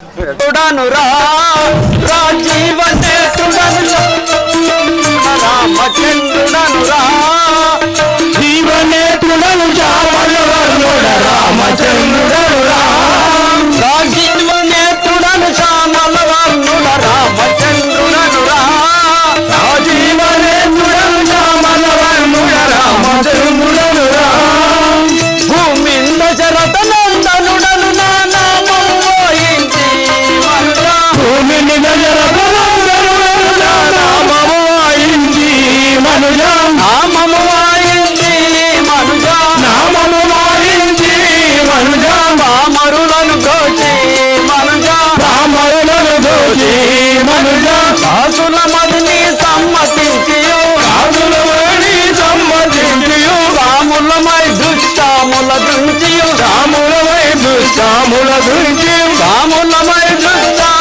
తుడను రాజీవ రామచంద్రుడను రా దుష్టాముల దుంచి రాముల దుష్టాముల దుంచి గురించి రాములమై దుష్టాముల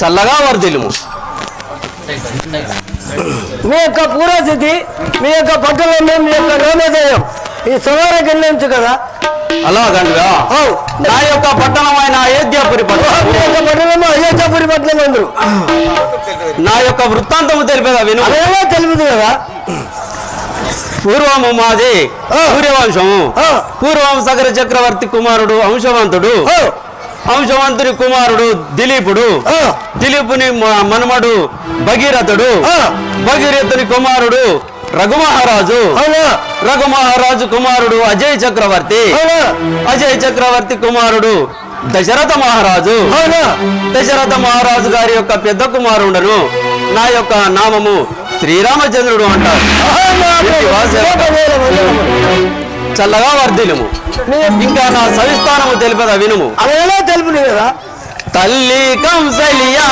చల్లగా వర్ధిల్లుము మీ యొక్క పూర్వస్థితి మీ యొక్క పట్టుదల మీ యొక్క రోమేదయం ఈ సుమారు గిల్లించు కదా? అలాగంగా నా యొక్క పట్టణమైన అయోధ్యాపురి మీ పట్టణం అయోధ్యాపురి పట్టణం అందరు నా యొక్క వృత్తాంతము తెలిపేదా విను. తెలుపుదు కదా? పూర్వము మాది. సూర్యవంశము. పూర్వం సగర చక్రవర్తి కుమారుడు అంశవంతుడు ఓ, అంశవంతుని కుమారుడు దిలీపుడు. ఆ, దిలీపుని మనుమడు భగీరథుడు. ఆ. భగీరథుని కుమారుడు రఘుమహారాజు. రఘుమహారాజు కుమారుడు అజయ్ చక్రవర్తి. అజయ్ చక్రవర్తి కుమారుడు దశరథ మహారాజు. దశరథ మహారాజు గారి యొక్క పెద్ద కుమారుడను. నా యొక్క నామము శ్రీరామచంద్రుడు అంటారు. చల్లగా వర్ధిలుము ఇంకా నా సవిస్థానము తెలిపద వినుము. అదేలా తెలుపుడు కదా. తల్లి కంసలియా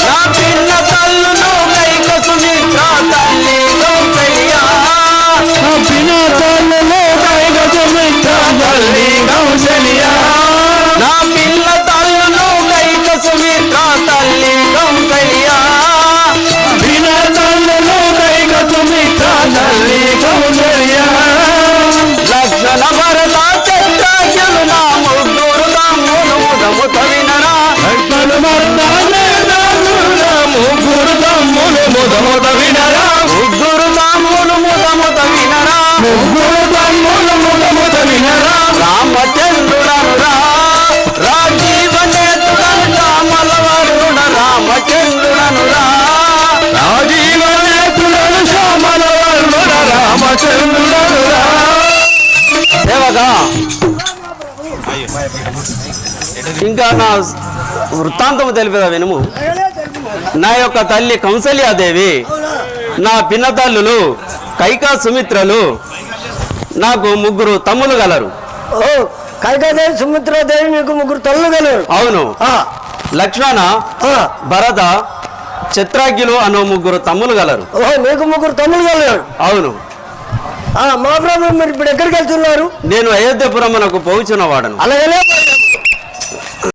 నా పిన్న తల్లును ముగ్గురు తమ్ములు ముదముద వినరా ముగ్గురు తమ్ములు ముదముత వినరా ముగ్గురు తమ్ములు ముదముద వినరా రామచంద్రుడను రా రాజీవ నేత్రుడను రామలవరుణ రామచంద్రుడను రా రాజీవనేతులను శ్యామల వర్ణుడ రామచంద్రుడను రా సేవగా ఇంకా నా వృత్తాంతము తెలిపేదా వినుము? నా యొక్క తల్లి కౌసల్యాదేవి నా పిన్నతల్లులు కైకా సుమిత్రలు నాకు ముగ్గురు తమ్ములు గలరు. ఓ కైకాదేవి సుమిత్రాదేవి మీకు ముగ్గురు తల్లు గలరు. అవును. ఆ, లక్ష్మణ భరత చిత్రాగ్యులు అను ముగ్గురు తమ్ములు గలరు. మీకు ముగ్గురు తమ్ముడు గలరు. అవును. ఆ, మా ప్రభు మీరు ఇప్పుడు ఎక్కడికి వెళ్తున్నారు? నేను అయోధ్యపురమునకు పోవుచున్న వాడను. అలాగనే